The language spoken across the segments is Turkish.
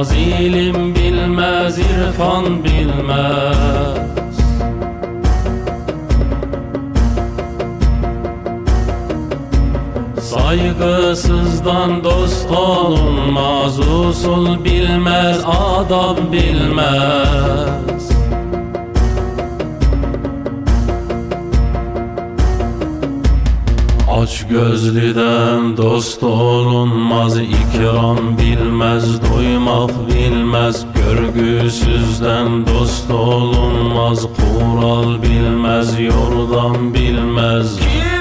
olmaz ilim bilmez irfan bilmez. Saygısızdan dost olunmaz Usul bilmez, adab bilmez Aç gözlüden dost olunmaz ikram bilmez doymak bilmez Görgüsüzden dost olunmaz kural bilmez yordan bilmez. Kibirliden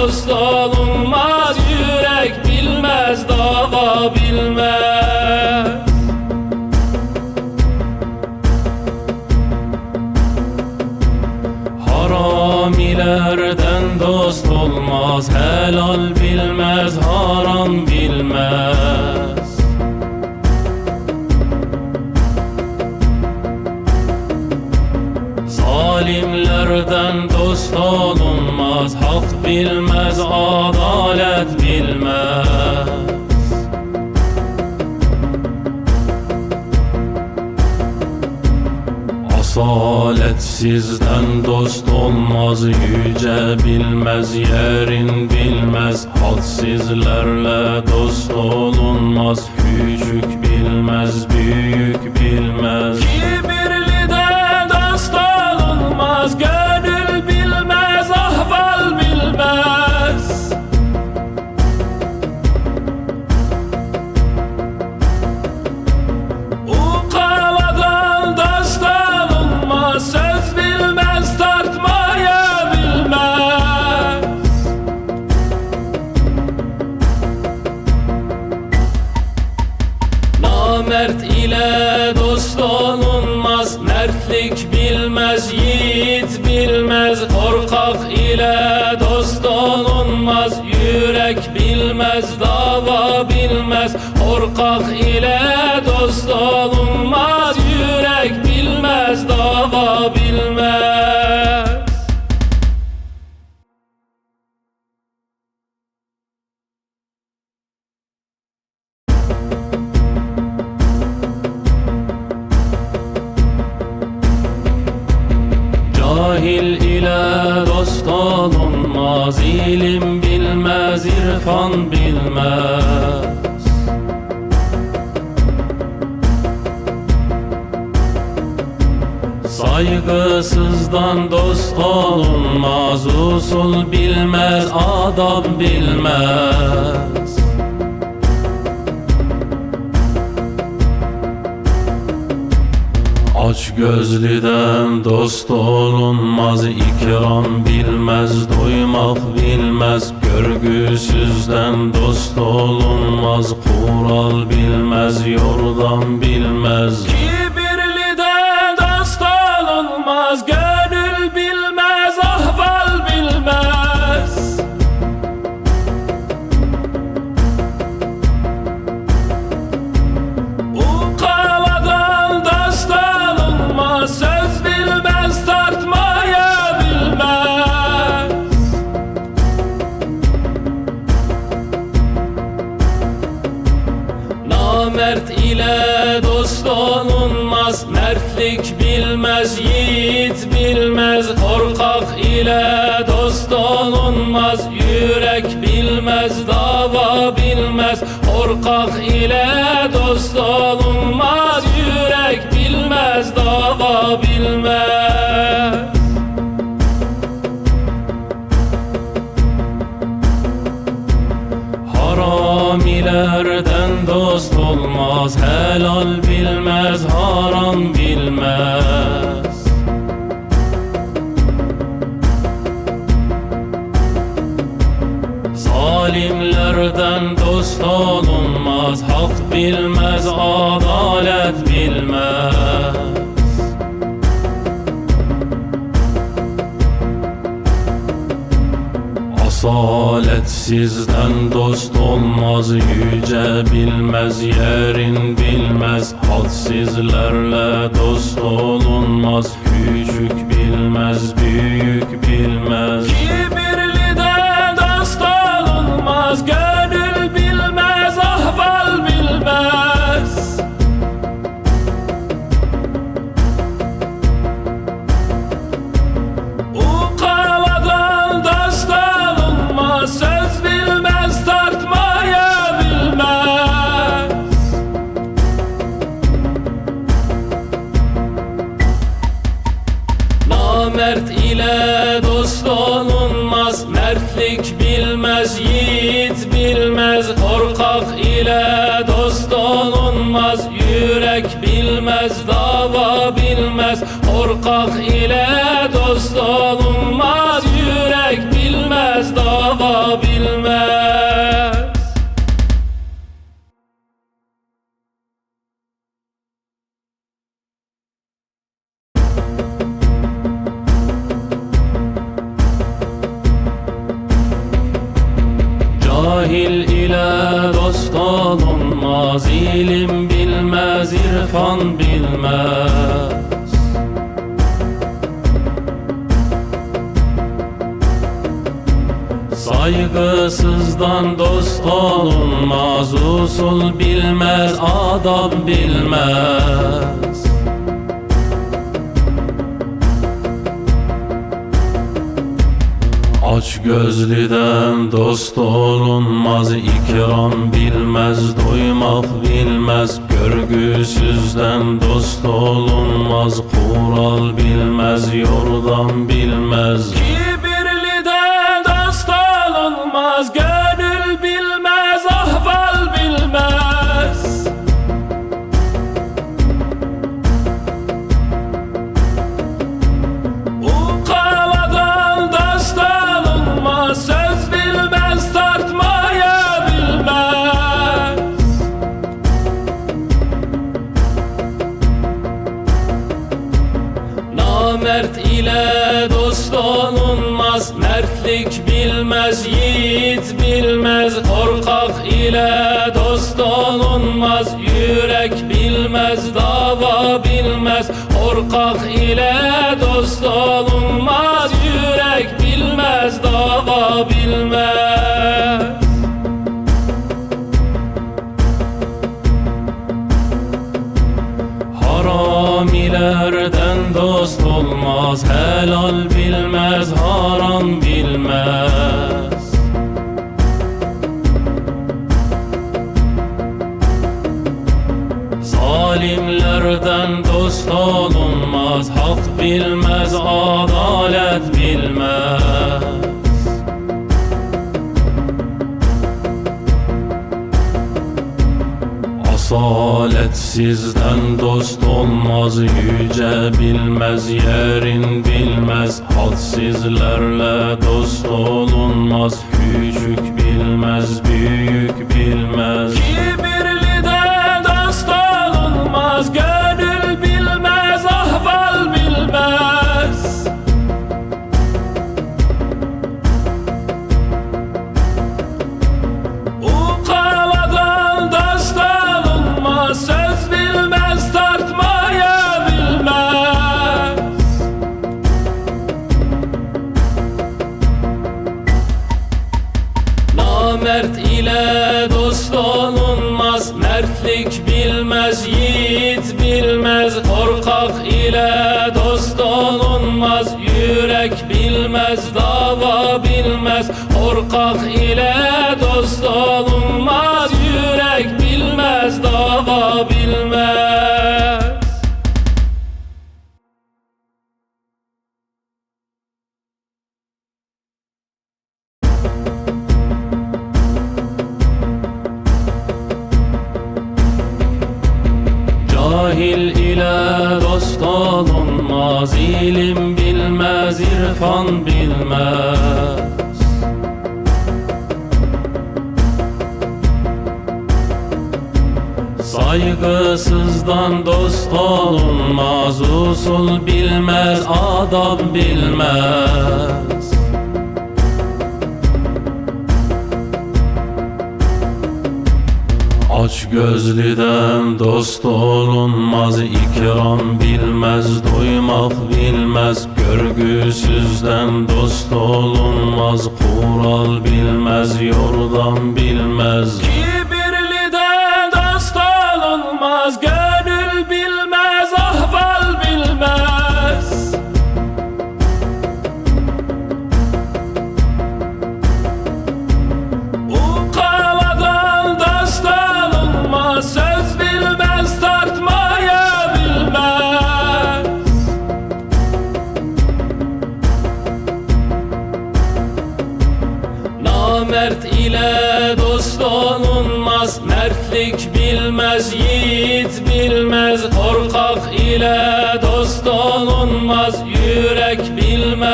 dost Asaletsizden dost olmaz Yüce bilmez yerin bilmez. Hadsizlerle dost olunmaz Küçük bilmez büyük bilmez. Kibirliden Saygısızdan dost olunmaz Usul bilmez, adab bilmez. Aç gözlüden dost olunmaz ikram bilmez doymak bilmez Görgüsüzden dost olunmaz kural bilmez yordan bilmez. Kibirliden yiğit bilmez Korkak ile dost olunmaz. Yürek bilmez, dava bilmez. Korkak ile dost olunmaz. Yürek bilmez, dava bilmez. Haramilerden dost olmaz. Helal bilmez, haram bilmez Zalimlerden dost olunmaz Hak bilmez, adalet bilmez. Asalet sizden dost olmaz Yüce bilmez yerin bilmez. Hadsizlerle dost olunmaz Küçük bilmez büyük bilmez Mertlik bilmez, yiğit bilmez Korkak ile dost olunmaz. Yürek bilmez, dava bilmez Korkak ile dost olunmaz Cahil ile dost olunmaz. İlim bilmez, irfan bilmez. Saygısızdan dost olunmaz. Usul bilmez, adab bilmez gözlüden dost olunmaz ikram bilmez doymak bilmez Görgüsüzden dost olunmaz kural bilmez yordan bilmez. Kibirli Mertlik bilmez, yiğit bilmez Korkak ile dost olunmaz Yürek bilmez, dava bilmez Korkak ile dost olunmaz Yürek bilmez, dava bilmez. Haramilerden dost olmaz Helal bilmez, haram bilmez bilmez, adalet bilmez. Asalet sizden dost olmaz Yüce bilmez yerin bilmez. Hadsizlerle dost olunmaz Küçük bilmez büyük bilmez. Kibirli ile bilmez, adab bilmez. Aç gözlüden dost olunmaz ikram bilmez doymak bilmez Görgüsüzden dost olunmaz kural bilmez yordan bilmez. Kibirliden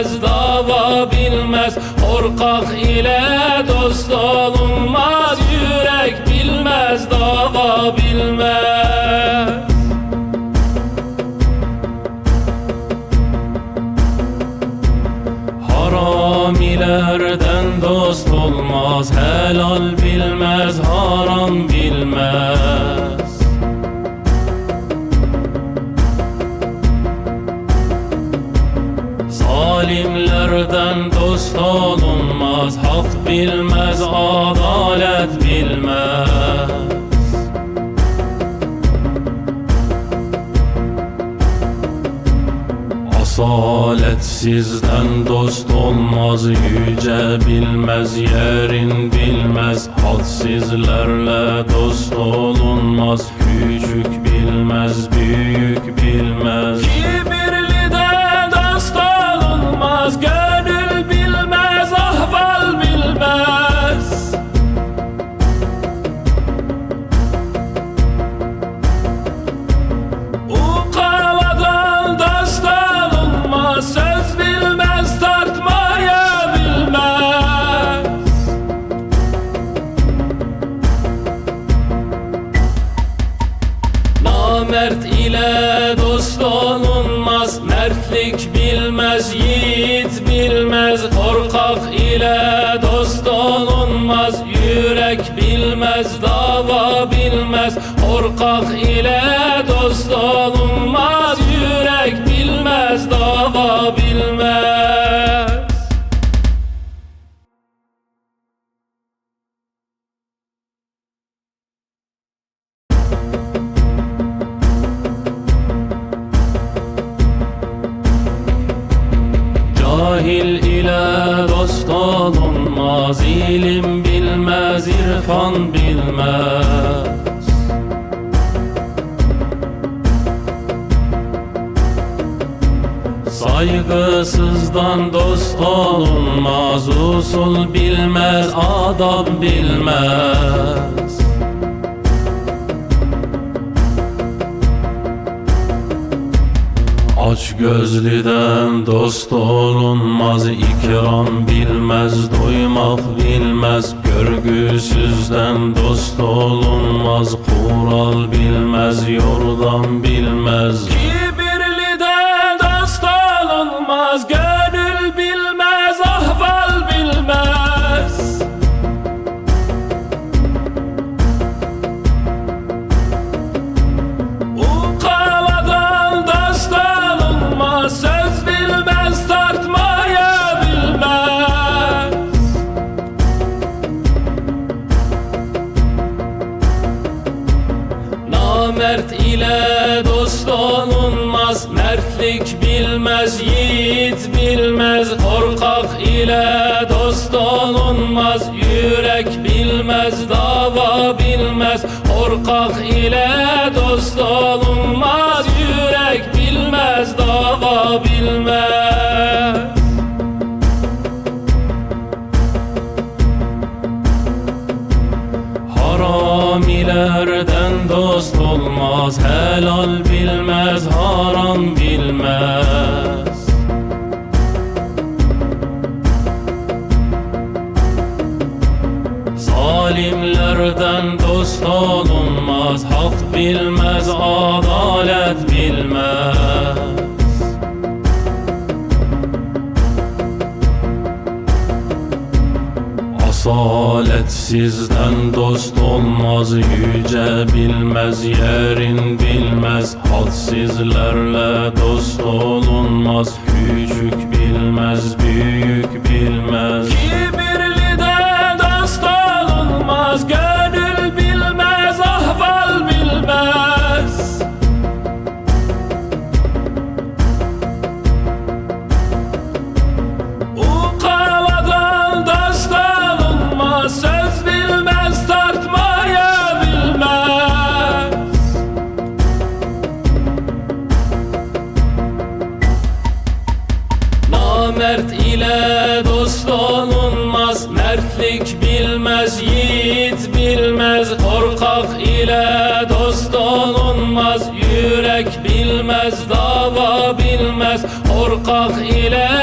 bilmez, dava bilmez. Korkak ile dost olunmaz Yürek bilmez, dava bilmez. Haramilerden dost olmaz Helal bilmez, haram bilmez Zalimlerden dost olunmaz Hak bilmez, adalet bilmez. Asaletsizden dost olmaz Yüce bilmez yerin bilmez. Hadsizlerle dost olunmaz Küçük bilmez büyük bilmez. Kibirliden olunmaz Yürek bilmez, dava bilmez Korkak ile dost olunmaz irfan bilmez. Saygısızdan dost olunmaz Usul bilmez, adab bilmez. Aç gözlüden dost olunmaz ikram bilmez doymak bilmez Görgüsüzden dost olunmaz kural bilmez yordan bilmez. Kibirliden Namert ile dost olunmaz. Mertlik bilmez, yiğit bilmez. Korkak ile dost olunmaz. Yürek bilmez, dava bilmez. Korkak ile dost olunmaz. Yürek bilmez, dava bilmez dost olmaz Helal bilmez, haram bilmez. Zalimlerden dost olunmaz Hak bilmez, adalet bilmez Asalet sizden dost olmaz Yüce bilmez yerin bilmez. Hadsizlerle dost olunmaz Küçük bilmez büyük bilmez. Kibirli Mert ile dost olunmaz. Mertlik bilmez yiğit bilmez. Korkak ile dost olunmaz. Yürek bilmez dava bilmez. Korkak ile